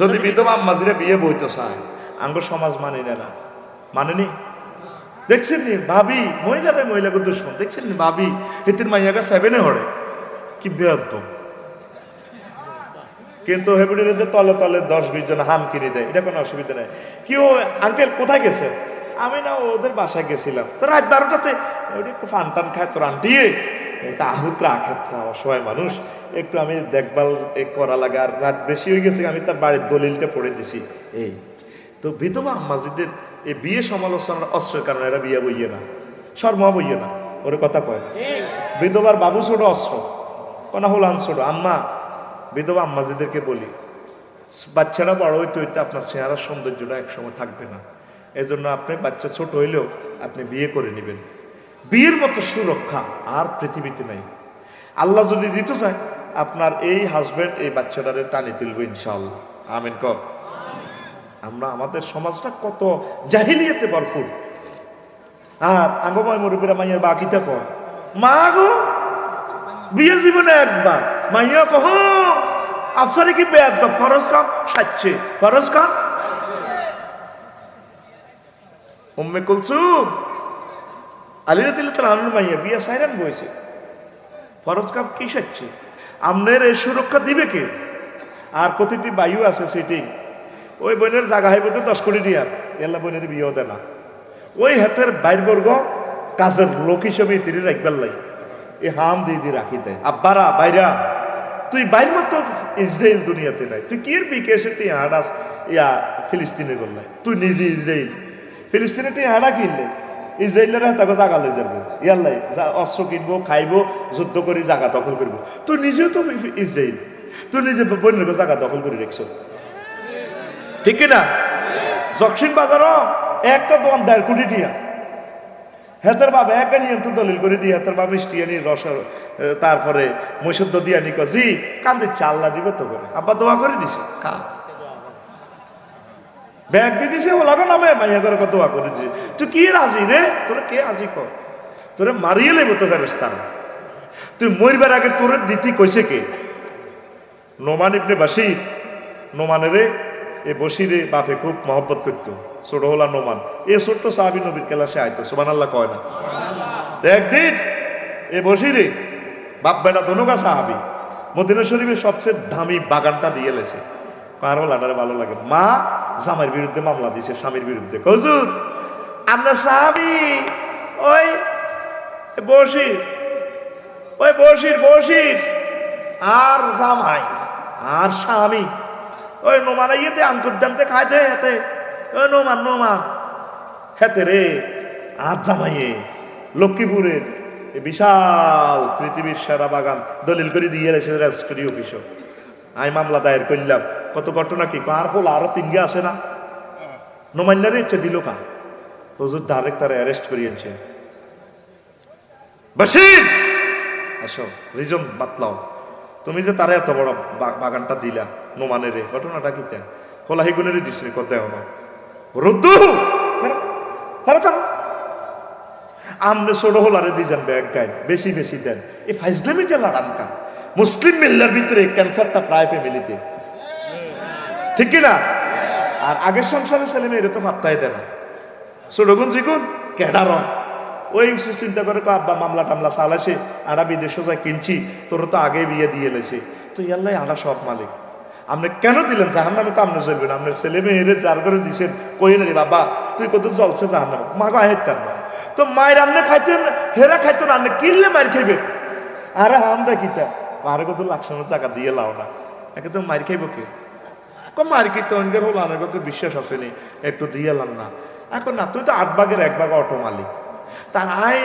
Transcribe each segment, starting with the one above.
যদি বিধবা আম্মাজিরে বিয়ে বইতে চায়, আঙ্গ সমাজ মানি না মানেনি? দেখছেন নি ভাবি, মহিলা মহিলারে মহিলাকে দুশ্মন। দেখছেন নি ভাবি, হিতির মাইয়াকে সেভেনে হরে। কি বেয়াদ্দ কিন্তু হেবুডির তলে তলে দশ বিশ জন হাম কিনে দেয়। এটা কোনো অসুবিধা নেই। কি ও আঙ্কেল কোথায় গেছে? আমি না ওদের বাসায় গেছিলাম। তো রাত বারোটাতে ওটা একটু ফান টান খায় তো রান দিয়ে একটু আহুত রাখে তো অসহায় মানুষ। একটু আমি দেখভাল করা লাগে, আর রাত বেশি হয়ে গেছে, আমি তার বাড়ির দলিলটা পড়ে দিছি। এই, তো বিধবা আম্মাজিদের এই বিয়ে সমালোচনার অস্ত্রের কারণে এরা বিয়ে বইয়ে না, শর্মা বইয়ে না, ওর কথা কয় বিধবার বাবু ছোট অস্ত্র, কোনা হলাম ছোট। আম্মা, বিধবা আম্মাজিদেরকে বলি বাচ্চারা বড় হইতে হইতে আপনার চেহারার সৌন্দর্যটা একসময় থাকবে না। এজন্য আপনি বাচ্চা ছোট হইলেও আপনি বিয়ে করে নেবেন। বিয়ের মতো সুরক্ষা আর পৃথিবীতে নাই। আল্লাহ যদি দিতে চায় আপনার এই হাজবেন্ড এই বাচ্চাটারে টানি তুলব ইনশাল্লাহ আমিন ক আমরা আমাদের সমাজটা কত জাহিলিয়াতে ভরপুর। আর আঙ্গময় মুরব্বীরা মাইয়ার বাকিটা কর। মা গো বিয়ে জীবনে একবার। মাইয়া কহ আফসারি কি বেয়াদ ফরজ কাম? সাচ্ছে ফরজ কাম? উম্মে কুলসুম আলিরা তিলে তার আনন্দ মাইয়া, বিয়া সাইরান বইছে। ফরজ কাম কি সাচ্ছে? আমনের এই সুরক্ষা দিবে কে? আর প্রতিটি বায়ু আছে সেটি ওই বোনের জায়গা হইব তো দশ কোটি টিয়ার এল্লা বোনের বিয়েও দেয় না। ওই হাতের বাইরবর্গ কাজের লোক হিসেবে তিনি রাখবার লাই এ হাম দিয়ে দিয়ে রাখি দেয়। আব্বারা, বাইরা, তুই বাইর মতো ইসরায়েল দুনিয়াতে নাই। তুই কি বিকেশে তুই হাডাস ইয়া ফিলিস্তিনে করলাই তুই নিজে ইসরায়েল ফিলিস্তিনে তুই হাডা কিনলে? ইসরায়েলের হাতে জাগা লই যাব। ইয়াল্লাই অস্ত্র কিনবো, খাইবো, যুদ্ধ করে, জাগা দখল করব। তুই নিজেও তো ইসরায়েল। তুই নিজে বন্যের জাগা দখল করে রেখছো। ঠিক না জকসিন বাজারও একটা দোকান দেড় কোটি টিয়া। হেতের বাবা একা নিয়ে তো দলিল করে দিয়ে হেতের বাবা মিষ্টি আনি, রস তারপরে মৈশুদ্ধ দিয়ে আনি কজি কান্দে চাল্লা দিবে তো করে আব্বা দোয়া করে দিছে। কা ব্যাগ ও লাগো নামে, মাইয়া করে কত দোয়া করে দিছে তুই কি রাজি রে? তোরা কে রাজি কর তোরে মারিয়ে লেবো তো ফেরস্তান তুই মরবার আগে তোরে দিতি কইছে কে? নোমান ইবনে বাসির নোমানেরে এ বসিরে বাপে খুব মহব্বত করত। ছোট হলা নোমান। এ ছোট্ট সাহাবি নবীর কেলাসে আইতো সোমান আল্লাহ কয় না। একদিন এ বসিরে বাপ বেটা দনুকা সাহাবি মদিনা শরীফের সবচেয়ে দামি বাগানটা দিয়ে লেছে। কারও লাটারে ভালো লাগে। মা জামাইয়ের বিরুদ্ধে মামলা দিছে, স্বামীর বিরুদ্ধে। কজুর আমরা সাহাবি ওই বসির ওই বসির বসির আর জামাই আর স্বামী ওই নোমানা ইয়েতে আঙ্কুর দানতে খাই দে হেতে, ওই নোমান নোমান হেতে রে আর জামাইয়ে লক্ষ্মীপুরের বিশাল পৃথিবীর সেরা বাগান দলিল করে দিয়ে গেছে রেজিস্ট্রি অফিসও আমি মামলা দায়ের করলাম। কত ঘটনা কি আর হল, আরও তিনগে আছে না? নোমান্যারে ইচ্ছে দিল কা? হুজুর ডাইরেক্ট তারা অ্যারেস্ট করিয়েছে বসির! আসো, রিজন বাতলাও। তুমি যে তারা এত বড় বাগানটা দিলা নোমানের ঘটনাটা কি তেন হোলা হিগুনের দিস নি কত দেও না রুদ্দু! ফেরত। আমনে ছোট হোলারে দিয়েছেন ব্যাগ গাইন, বেশি বেশি দেন। এই ফাইজলামিটা লড়ান কা? মুসলিম মিল্লার ভিতরে ক্যান্সারটা প্রায় ফ্যামিলিতে ঠিক কি না আর আগের সংসারে ছেলে মেয়েরা তো পাত্তাই দেয় না। ছোটগুন জিগুন কেডা রয় ওই চিন্তা করে আব্বা, মামলা টামলা চালাছে আড়া বিদেশে যা কিনছি তোর তো আগে বিয়ে দিয়ে লেছে। তো ইয়াল্লাই আড়া সব মালিক। আপনি কেন দিলেন? জাহান নামে তো আপনি চলবেন। আপনার ছেলে মেয়েরে যার করে দিছেন কই রে বাবা, তুই কত চলছে জাহান নামে মাগো আহেতার না তো মায়ের রান্না খাইতেন, হেরা খাইতেন রান্না কিনলে মায়ের খাইবে আরে হাম দেখিতা আরে কত লাকসানোর টাকা দিয়ে লাও না। একে তো মার খাইব কে? কম আর কি তরঙ্গের হলো আর তো বিশ্বাস আসেনি একটু দিয়ে এলাম না। এখন না তুই তো আট ভাগের এক ভাগ অটো মালিক। তার আয়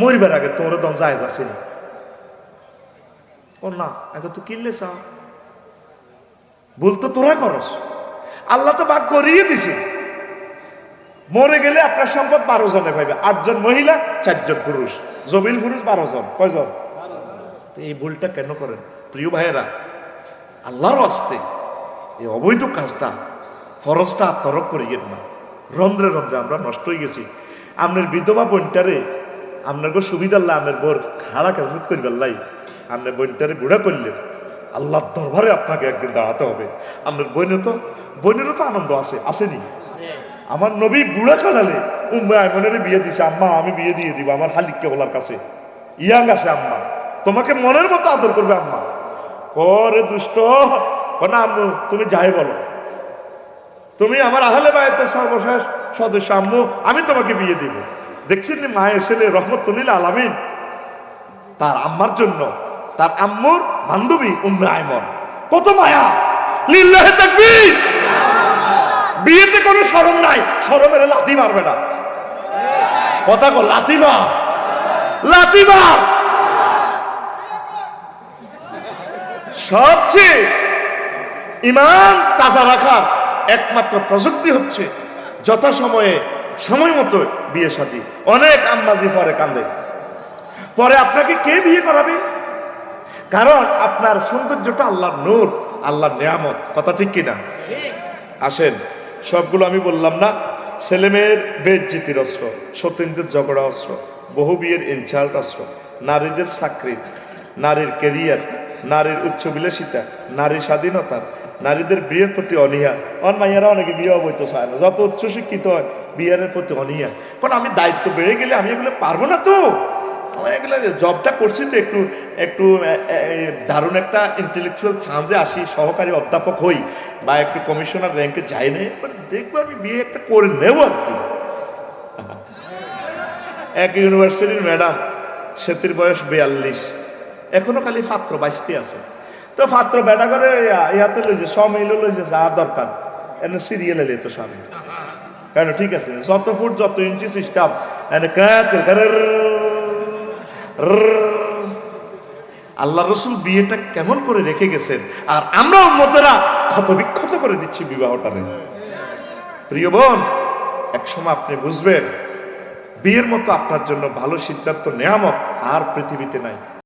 মরবার আগে তোর দম যায় আসেনি ও না এখন তুই কিনলে চাও। ভুল তো তোরা করস। আল্লাহ তো ভাগ করিয়ে দিছে। মরে গেলে আপনার সম্পদ বারো জনে পাইবে। আটজন মহিলা চারজন পুরুষ। জমিল পুরুষ বারো জন। কয়জন? তো এই ভুলটা কেন করেন? প্রিয় ভাইয়েরা আল্লাহর আসতে এই অবৈধ কাজটা, ফরজটা তরক করিয়েন না। রন্ধ্রে রন্ধ্রে আমরা নষ্ট হয়ে গেছি। আপনার বিধবা বোনটারে আপনার গো সুবিধা আল্লাহ আপনার বোর খাড়া কাজমত করিবার লাই আপনার বোনটারে বুড়া করলেন আল্লাহর দরবারে আপনাকে একদিন দাঁড়াতে হবে। আপনার বোনের তো, বোনেরও তো আনন্দ আছে, আসেনি। আমার নবী বুড়া কালালে উম্মে আইমনের বিয়ে দিছে, আম্মা, আমি বিয়ে দিয়ে দিব আমার হালিককে ওলার কাছে। ইয়াং আছে আম্মা। তোমাকে মনের মতো আদর করবে আম্মা। করে দুষ্ট! না আম্মু, তুমি যাই বলো। তুমি আমার আহলে বায়তের সর্বশেষ সদস্য আম্মু, আমি তোমাকে বিয়ে দিব। দেখছেন মায়ের ছেলে রহমতুল্লিল আলামিন? তার আম্মার জন্য, তার আম্মুর বান্ধবী উম্মে আইমন। কত মায়া! লিল্লাহে তাকবীর! বিয়েতে কোনো শরম নাই, শরমের লাথি মারবে না। কথা কো লাতিমা লাতিমা সবচেয়ে ইমান তাজা রাখার একমাত্র প্রযুক্তি হচ্ছে যথাসময়ে সময় মতো বিয়ে শাদী। অনেক আম্মাজি পরে কান্দে। পরে আপনাকে কে বিয়ে করাবে? কারণ আপনার সৌন্দর্যটা আল্লাহর নূর, আল্লাহর নিয়ামত। কথা ঠিক কিনা? আসেন, সবগুলো আমি বললাম না। ছেলেমেয়ের বেজ্জিতির অস্ত্র, সতীন্দ্রের ঝগড়া অস্ত্র, বহু বিয়ের ইনচাল্ট অস্ত্র, নারীদের চাকরির নারীর কেরিয়ার, নারীর উচ্চ বিলাসিতা, নারী স্বাধীনতা নারীদের বিয়ের প্রতি অনীহা। অন মাইয়ারা অনেকে বিয়ে বইতে চায় না। যত উচ্চ শিক্ষিত হয়, বিয়ের প্রতি অনীহা। কারণ আমি দায়িত্ব বেড়ে গেলে আমি এগুলো পারব না তো। আমার এগুলো জবটা করছি তো একটু একটু দারুণ একটা ইন্টেলেকচুয়াল চান্সে আসি, সহকারী অধ্যাপক হই বা একটু কমিশনার র্যাঙ্কে যাই না। দেখব আমি বিয়ে একটা করে নেব আর কি। এক ইউনিভার্সিটির ম্যাডাম সেতির বয়স বিয়াল্লিশ। এখনও খালি পাত্র বাইশটি আছে। তো পাত্র বেটা করে ইয়া- ইয়াতে লইছে স মিল লইছে যা দরকার। এনে সিরিয়াল এলে তো সামনে কেন? ঠিক আছে, যত ফুট, যত ইঞ্চি সিস্টেম এনে আল্লাহ রসুল বিয়েটা কেমন করে রেখে গেছেন? আর আমরা ক্ষত বিক্ষত করে দিচ্ছি বিবাহটারে। প্রিয় বোন, একসময় আপনি বুঝবেন, বিয়ের মতো আপনার জন্য ভালো সিদ্ধান্ত, নেয়ামত আর পৃথিবীতে নাই।